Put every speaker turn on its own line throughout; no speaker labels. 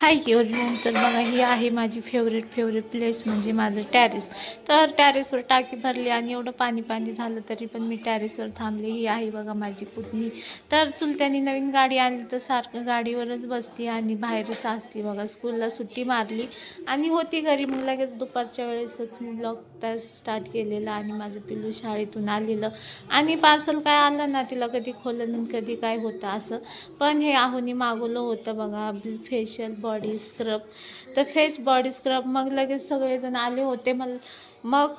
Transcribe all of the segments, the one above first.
Hi everyone तर बघा ही आहे माझी फेवरेट फेवरेट प्लेस म्हणजे माझं टॅरेस तर टॅरेसवर टाकी भरली आणि एवढं पाणी पाणी झालं तरी पण मी टॅरेसवर थांबले. ही आहे बघा माझी पुतणी. तर चुलत्यानी नवीन गाडी आणली तर सारखं गाडीवरच बसती आणि बाहेरच असती बघा स्कूलला सुट्टी मारली. आणि होती घरी मग लगेच दुपारच्या वेळेसच मी ब्लॉग त्या स्टार्ट केलेला आणि माझं पिल्लू शाळेतून आलेलं. आणि पार्सल काय आलं ना तिला कधी खोलं कधी काय होतं असं. पण हे आहोनी मागवलं होतं बघा फेशियल बॉडी स्क्रब तर फेस बॉडी स्क्रब मग लगेच सगळेजण आले होते. मग मग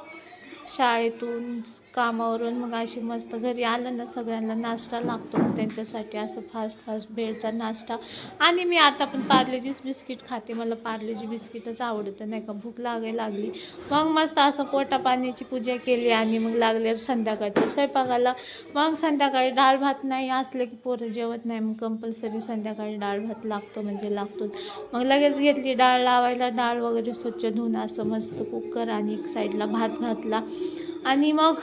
शाळेतून कामावरून मग अशी मस्त घरी आलं ना सगळ्यांना नाश्ता लागतो त्यांच्यासाठी असं फास्ट फास्ट भेळचा नाश्ता. आणि मी आता पण पार्लेजीच बिस्किट खाते. मला पार्लेजी बिस्किटच आवडतं. नाही का? भूक लागायला लागली. मग मस्त असं पोटा पाण्याची पूजा केली आणि मग लागले संध्याकाळच्या स्वयंपाकाला. मग संध्याकाळी डाळ भात नाही असलं की पोरं जेवत नाही. मग कंपल्सरी संध्याकाळी डाळ भात लागतो म्हणजे लागतो. मग लगेच घेतली डाळ लावायला डाळ वगैरे स्वच्छ धुवून असं मस्त कुकर आणि एक साईडला भात घातला. आणि मग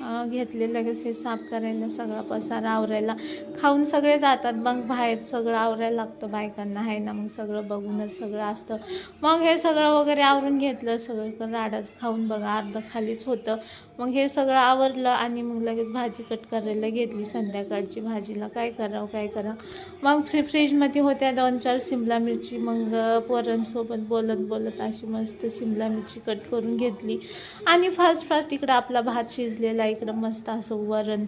घेतले लगेच हे साफ करायला सगळा पसारा आवरायला. खाऊन सगळे जातात मग बाहेर सगळं आवरायला लागतं बायकांना आहे ना मग सगळं बघूनच सगळं असतं. मग हे सगळं वगैरे आवरून घेतलं सगळं राडच खाऊन बघा अर्धं खालीच होतं. मग हे सगळं आवरलं आणि मग लगेच भाजी कट करायला घेतली संध्याकाळची भाजीला. काय करावं काय करावं? मग फ्री फ्रीजमध्ये होत्या दोन चार शिमला मिरची मग पोरांसोबत बोलत बोलत अशी मस्त शिमला मिरची कट करून घेतली. आणि फास्ट फास्ट इकडं आपला भात शिजलेला इकडं मस्त असं वरण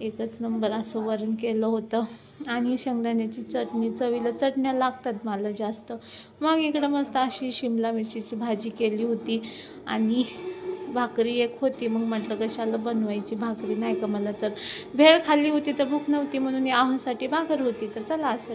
एकच नंबर असं वरण केलं होतं. आणि शेंगदाण्याची चटणी चवीला चटण्या लागतात मला जास्त. मग इकडं मस्त अशी शिमला मिरचीची भाजी केली होती. आणि भाकरी एक होती मग म्हटलं कशाला बनवायची भाकरी? नाही का मला तर भेळ खाल्ली होती तर भूक नव्हती म्हणून या आहोंसाठी भाकर होती. तर चला असं